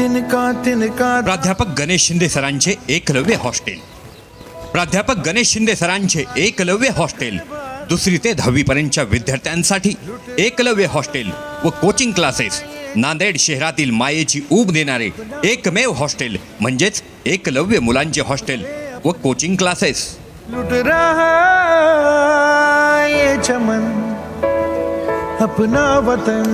तिनका तिनका. प्राध्यापक गणेश शिंदे सरांचे एकलव्य हॉस्टेल. प्राध्यापक गणेश शिंदे सरांचे एकलव्य हॉस्टेल. दुसरी ते दहावी पर्यंतच्या विद्यार्थ्यांसाठी एकलव्य हॉस्टेल व कोचिंग क्लासेस. नांदेड शहरातील मायेची ऊब देणारे एकमेव हॉस्टेल म्हणजेच एकलव्य मुलांचे हॉस्टेल व कोचिंग क्लासेस. लुट रहा ये चमन अपना वतन.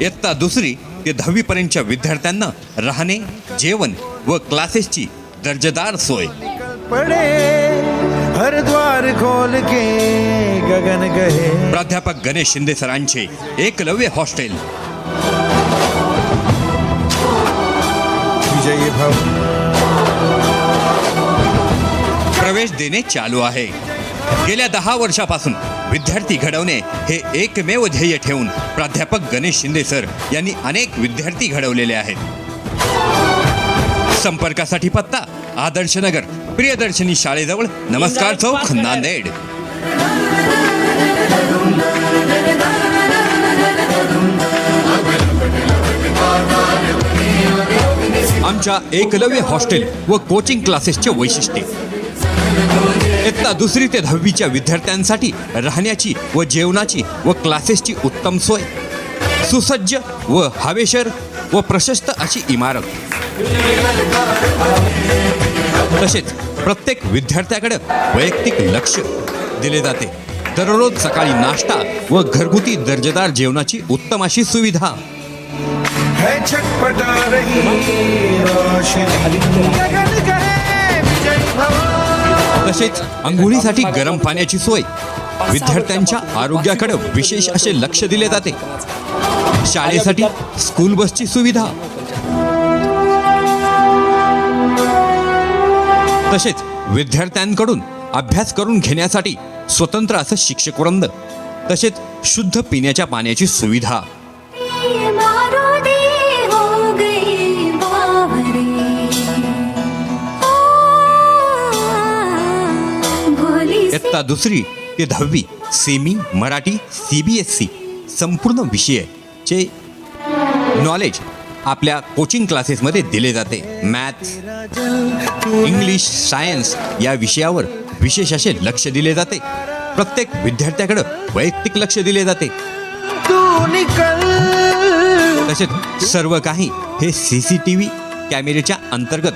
इयत्ता दुसरी ते दहावी पर्यंतच्या विद्यार्थ्यांना राहणे जेवण व क्लासेसची दर्जेदार सोय. पड़े हर द्वार खोल के गगन गहे. प्राध्यापक गणेश शिंदे सरांचे एकलव्य हॉस्टेल. विजयी भव. प्रवेश देणे चालू आहे. गेल्या दहा वर्षापासून विद्यार्थी घडवणे हे एकमेव ध्येय ठेवून प्राध्यापक गणेश शिंदे सर यांनी अनेक विद्यार्थी घडवलेले आहेत. संपर्कासाठी पत्ता आदर्श नगर प्रियदर्शनी शाळेजवळ नमस्कार चौक नांदेड. आमच्या एकलव्य हॉस्टेल व कोचिंग क्लासेसचे वैशिष्ट्ये. इयत्ता दुसरी ते दहावीच्या विद्यार्थ्यांसाठी राहण्याची व जेवणाची व क्लासेसची उत्तम सोय. सुसज्ज व हवेशर व प्रशस्त अशी इमारत. तसेच प्रत्येक विद्यार्थ्याकडे वैयक्तिक लक्ष दिले जाते. दररोज सकाळी नाश्ता व घरगुती दर्जेदार जेवणाची उत्तम अशी सुविधा. है तसेच अंघोळीसाठी गरम पाण्याची सोय. विद्यार्थ्यांच्या आरोग्याकडे विशेष असे लक्ष दिले जाते. शाळेसाठी स्कूल बसची सुविधा. तसेच विद्यार्थ्यांकडून अभ्यास करून घेण्यासाठी स्वतंत्र असं शिक्षक वृंद. तसेच शुद्ध पिण्याच्या पाण्याची सुविधा. इयत्ता दुसरी ते दहावी semi Marathi C B S C संपूर्ण विषयचे नॉलेज आपल्या कोचिंग क्लासेसमध्ये दिले जाते. मॅथ्स इंग्लिश सायन्स या विषयावर विशेष असे लक्ष दिले जाते. प्रत्येक विद्यार्थ्याकडं वैयक्तिक लक्ष दिले जाते. तसेच सर्व काही हे सी सी टी व्ही कॅमेऱ्याच्या अंतर्गत.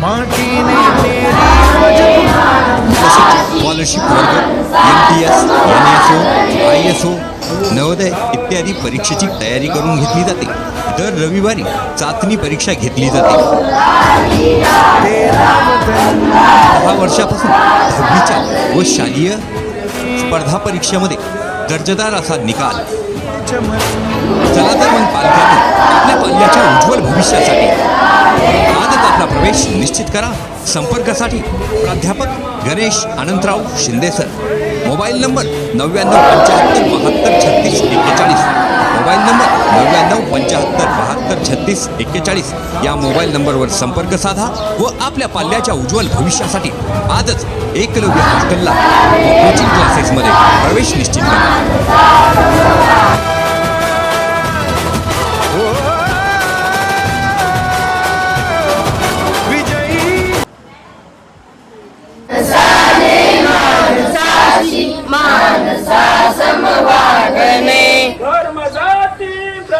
माटी ने स्कॉलरशिप वर्ग M T S N S O I S O Navodaya इत्यादी परीक्षेची तयारी करून घेतली जाते. दर रविवारी चाचणी परीक्षा घेतली जाते. दहा वर्षापासून दहावीच्या व शालेय स्पर्धा परीक्षेमध्ये दर्जेदार असा निकाल. चला तर मग पालकांनी आपल्या पाल्याच्या उज्ज्वल भविष्यासाठी. आजच आपला प्रवेश निश्चित करा. संपर्कासाठी प्राध्यापक Ganesh Anantrao Shinde sir. Mobile number नव्याण्णव पंच्याहत्तर बहात्तर छत्तीस एक्केचाळीस. मोबाईल नंबर नव्याण्णव पंच्याहत्तर बहात्तर छत्तीस एक्केचाळीस. या मोबाईल नंबरवर संपर्क साधा व आपल्या पाल्याच्या उज्ज्वल भविष्यासाठी आजच एकलव्य हॉस्टेलला व कोचिंग क्लासेसमध्ये प्रवेश निश्चित करा.